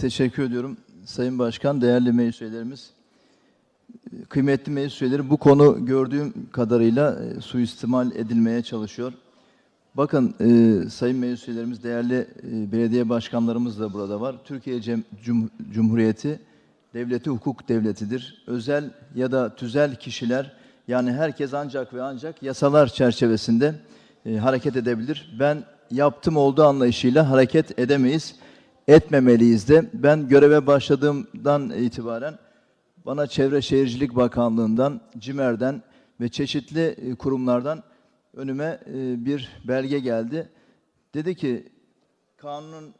teşekkür ediyorum. Sayın Başkan, değerli meclis üyelerimiz, kıymetli meclis üyeleri bu konu gördüğüm kadarıyla e, suistimal edilmeye çalışıyor. Bakın e, sayın meclis üyelerimiz, değerli e, belediye başkanlarımız da burada var. Türkiye Cem- Cum- Cumhuriyeti devleti hukuk devletidir. Özel ya da tüzel kişiler yani herkes ancak ve ancak yasalar çerçevesinde e, hareket edebilir. Ben yaptım olduğu anlayışıyla hareket edemeyiz, etmemeliyiz de. Ben göreve başladığımdan itibaren bana Çevre Şehircilik Bakanlığı'ndan, CİMER'den ve çeşitli e, kurumlardan önüme e, bir belge geldi. Dedi ki kanunun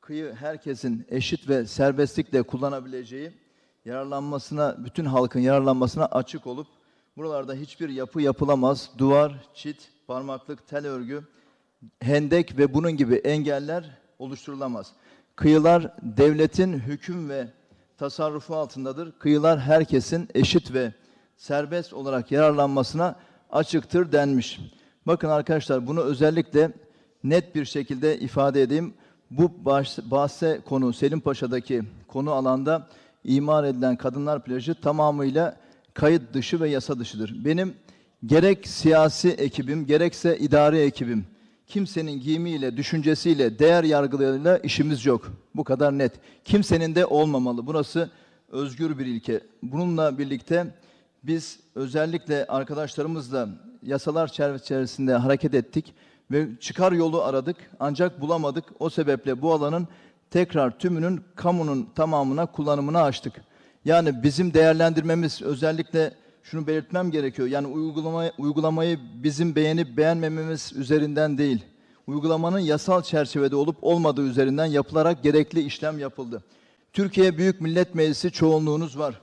kıyı herkesin eşit ve serbestlikle kullanabileceği, yararlanmasına, bütün halkın yararlanmasına açık olup buralarda hiçbir yapı yapılamaz. Duvar, çit, parmaklık, tel örgü, hendek ve bunun gibi engeller oluşturulamaz. Kıyılar devletin hüküm ve tasarrufu altındadır. Kıyılar herkesin eşit ve serbest olarak yararlanmasına açıktır denmiş. Bakın arkadaşlar bunu özellikle net bir şekilde ifade edeyim. Bu bahse konu Selim Paşa'daki konu alanda imar edilen kadınlar plajı tamamıyla kayıt dışı ve yasa dışıdır. Benim gerek siyasi ekibim gerekse idari ekibim kimsenin giyimiyle, düşüncesiyle, değer yargılarıyla işimiz yok. Bu kadar net. Kimsenin de olmamalı. Burası özgür bir ilke. Bununla birlikte biz özellikle arkadaşlarımızla yasalar çerçevesinde hareket ettik ve çıkar yolu aradık ancak bulamadık. O sebeple bu alanın tekrar tümünün kamunun tamamına kullanımına açtık. Yani bizim değerlendirmemiz özellikle şunu belirtmem gerekiyor. Yani uygulamayı, uygulamayı bizim beğenip beğenmememiz üzerinden değil. Uygulamanın yasal çerçevede olup olmadığı üzerinden yapılarak gerekli işlem yapıldı. Türkiye Büyük Millet Meclisi çoğunluğunuz var.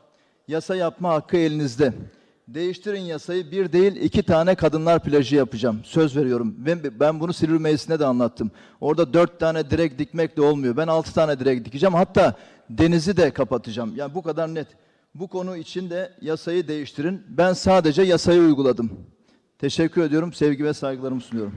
Yasa yapma hakkı elinizde. Değiştirin yasayı bir değil iki tane kadınlar plajı yapacağım. Söz veriyorum. Ben, ben bunu Silivri Meclisi'nde de anlattım. Orada dört tane direk dikmekle olmuyor. Ben altı tane direk dikeceğim. Hatta denizi de kapatacağım. Yani bu kadar net. Bu konu için de yasayı değiştirin. Ben sadece yasayı uyguladım. Teşekkür ediyorum. Sevgi ve saygılarımı sunuyorum.